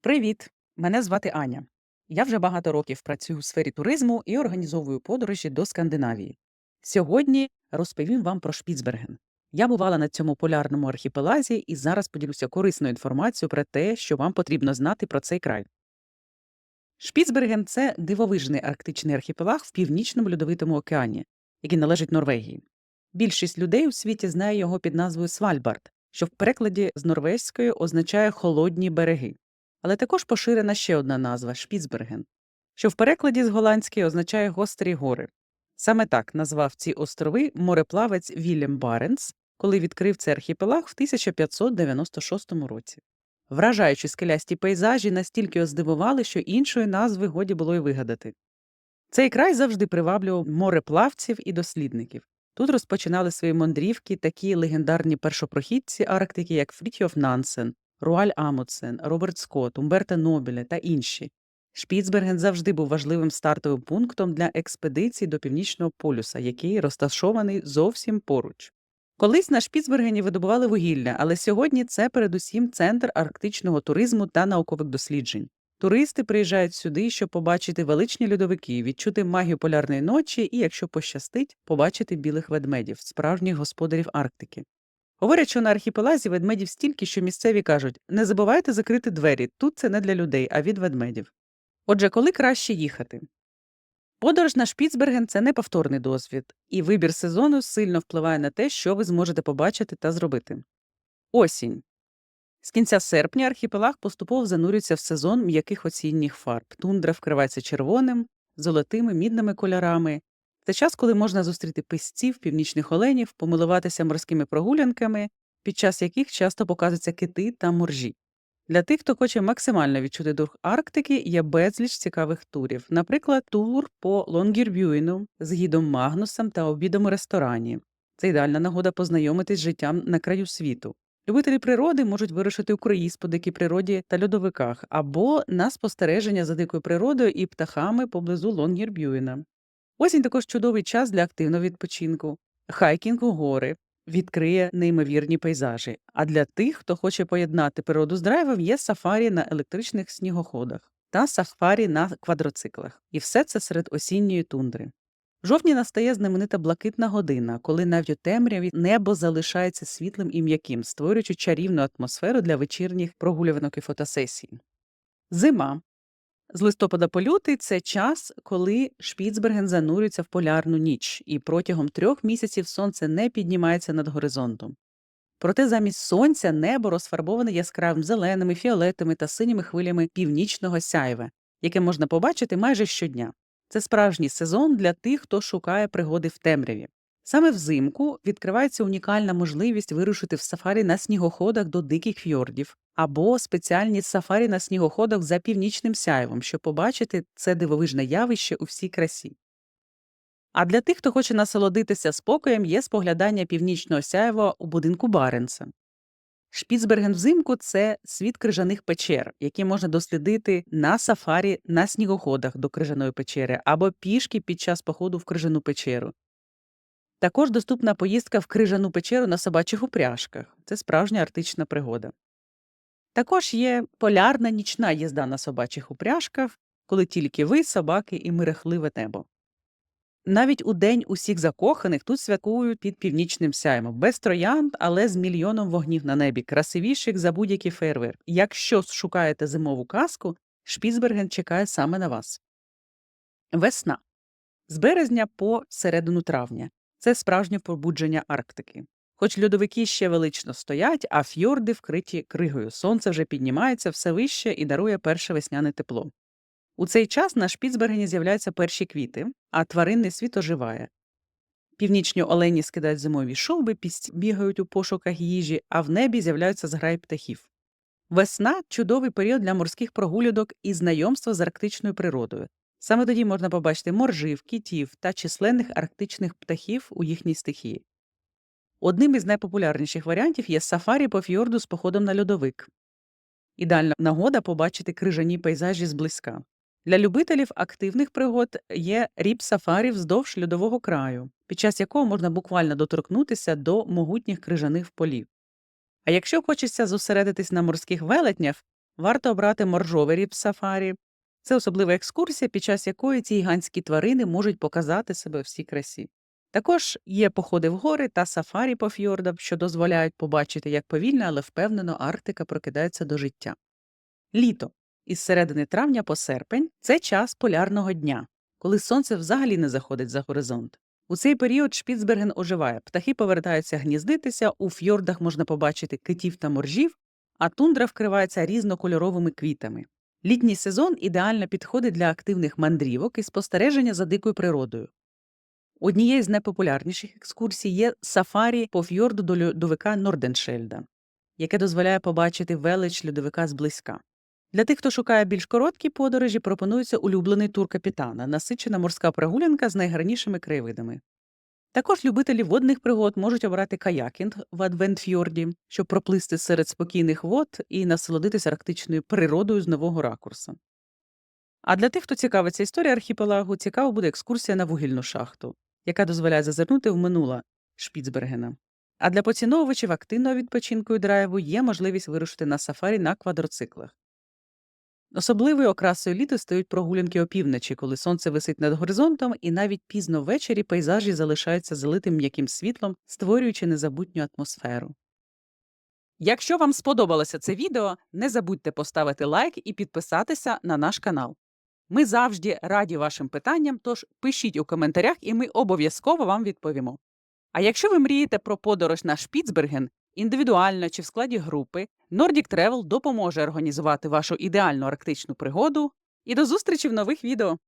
Привіт! Мене звати Аня. Я вже багато років працюю у сфері туризму і організовую подорожі до Скандинавії. Сьогодні розповім вам про Шпіцберген. Я бувала на цьому полярному архіпелазі і зараз поділюся корисною інформацією про те, що вам потрібно знати про цей край. Шпіцберген це дивовижний арктичний архіпелаг в північному льодовитому океані, який належить Норвегії. Більшість людей у світі знає його під назвою Свальбард, що в перекладі з норвезької означає холодні береги. Але також поширена ще одна назва Шпіцберген, що в перекладі з голландської означає гострі гори. Саме так назвав ці острови мореплавець Вільям Баренц, коли відкрив цей архіпелаг в 1596 році. Вражаючі скелясті пейзажі настільки оздивували, що іншої назви годі було й вигадати. Цей край завжди приваблював мореплавців і дослідників. Тут розпочинали свої мандрівки такі легендарні першопрохідці Арктики, як Фрітьоф Нансен, Руаль Амундсен, Роберт Скотт, Умберто Нобіле та інші. Шпіцберген завжди був важливим стартовим пунктом для експедицій до Північного полюса, який розташований зовсім поруч. Колись на Шпіцбергені видобували вугілля, але сьогодні це передусім центр арктичного туризму та наукових досліджень. Туристи приїжджають сюди, щоб побачити величні льодовики, відчути магію полярної ночі і, якщо пощастить, побачити білих ведмедів, справжніх господарів Арктики. Говорять, що на архіпелазі ведмедів стільки, що місцеві кажуть не забувайте закрити двері, тут це не для людей, а від ведмедів. Отже, коли краще їхати? Подорож на Шпіцберген це неповторний досвід, і вибір сезону сильно впливає на те, що ви зможете побачити та зробити. Осінь. З кінця серпня архіпелаг поступово занурюється в сезон м'яких осінніх фарб. Тундра вкривається червоним, золотими, мідними кольорами. Це час, коли можна зустріти писців, північних оленів, помилуватися морськими прогулянками, під час яких часто показуються кити та моржі. Для тих, хто хоче максимально відчути дух Арктики, є безліч цікавих турів, наприклад, тур по Лонгірбюїну з гідом Магнусом та обідом у ресторані. Це ідеальна нагода познайомитись з життям на краю світу. Любителі природи можуть вирушити у круїз по дикій природі та льодовиках або на спостереження за дикою природою і птахами поблизу Лонгірбюїна. Осінь також чудовий час для активного відпочинку. Хайкінг у гори відкриє неймовірні пейзажі. А для тих, хто хоче поєднати природу з драйвом, є сафарі на електричних снігоходах та сафарі на квадроциклах. І все це серед осінньої тундри. В жовтні настає знаменита блакитна година, коли навіть у темряві небо залишається світлим і м'яким, створюючи чарівну атмосферу для вечірніх прогулюванок і фотосесій. Зима з листопада по лютий це час, коли Шпіцберген занурюється в полярну ніч, і протягом трьох місяців сонце не піднімається над горизонтом. Проте замість сонця небо розфарбоване яскравим зеленими, фіолетовими та синіми хвилями північного сяйва, яке можна побачити майже щодня. Це справжній сезон для тих, хто шукає пригоди в темряві. Саме взимку відкривається унікальна можливість вирушити в сафарі на снігоходах до диких фьордів або спеціальні сафарі на снігоходах за північним сяйвом, щоб побачити це дивовижне явище у всій красі. А для тих, хто хоче насолодитися спокоєм, є споглядання північного сяйва у будинку Баренца. Шпіцберген взимку це світ крижаних печер, які можна дослідити на сафарі на снігоходах до крижаної печери або пішки під час походу в крижану печеру. Також доступна поїздка в крижану печеру на собачих упряжках це справжня арктична пригода. Також є полярна нічна їзда на собачих упряжках, коли тільки ви, собаки і мерехливе небо. Навіть у день усіх закоханих тут святкують під північним сяймом, без троянд, але з мільйоном вогнів на небі, красивіших за будь-який фейерверк. Якщо шукаєте зимову казку, Шпіцберген чекає саме на вас. Весна з березня по середину травня це справжнє пробудження Арктики. Хоч льодовики ще велично стоять, а фьорди вкриті кригою. Сонце вже піднімається все вище і дарує перше весняне тепло. У цей час на Шпіцбергені з'являються перші квіти, а тваринний світ оживає. Північні олені скидають зимові пість бігають у пошуках їжі, а в небі з'являються зграї птахів. Весна чудовий період для морських прогулянок і знайомства з арктичною природою. Саме тоді можна побачити моржів, кітів та численних арктичних птахів у їхній стихії. Одним із найпопулярніших варіантів є сафарі по фьорду з походом на льодовик. Ідеальна нагода побачити крижані пейзажі зблизька. Для любителів активних пригод є ріп сафарі вздовж льодового краю, під час якого можна буквально доторкнутися до могутніх крижаних полів. А якщо хочеться зосередитись на морських велетнях, варто обрати моржовий ріп сафарі. Це особлива екскурсія, під час якої ці гігантські тварини можуть показати себе всій красі. Також є походи в гори та сафарі по фьордам, що дозволяють побачити, як повільно, але впевнено Арктика прокидається до життя. Літо із середини травня по серпень це час полярного дня, коли сонце взагалі не заходить за горизонт. У цей період Шпіцберген оживає, птахи повертаються гніздитися, у фьордах можна побачити китів та моржів, а тундра вкривається різнокольоровими квітами. Літній сезон ідеально підходить для активних мандрівок і спостереження за дикою природою. Однією з найпопулярніших екскурсій є сафарі по фьорду до льодовика Норденшельда, яке дозволяє побачити велич льодовика зблизька. Для тих, хто шукає більш короткі подорожі, пропонується улюблений тур капітана, насичена морська прогулянка з найгарнішими краєвидами. Також любителі водних пригод можуть обрати каякінг в Адвентфьорді, щоб проплисти серед спокійних вод і насолодитися арктичною природою з нового ракурсу. А для тих, хто цікавиться історією архіпелагу, цікаво буде екскурсія на вугільну шахту, яка дозволяє зазирнути в минуле Шпіцбергена. А для поціновувачів активного відпочинку і драйву є можливість вирушити на сафарі на квадроциклах. Особливою окрасою літа стають прогулянки опівночі, коли сонце висить над горизонтом, і навіть пізно ввечері пейзажі залишаються залитим м'яким світлом, створюючи незабутню атмосферу. Якщо вам сподобалося це відео, не забудьте поставити лайк і підписатися на наш канал. Ми завжди раді вашим питанням, тож пишіть у коментарях, і ми обов'язково вам відповімо. А якщо ви мрієте про подорож на Шпіцберген, індивідуально чи в складі групи, Nordic Travel допоможе організувати вашу ідеальну арктичну пригоду. І до зустрічі в нових відео!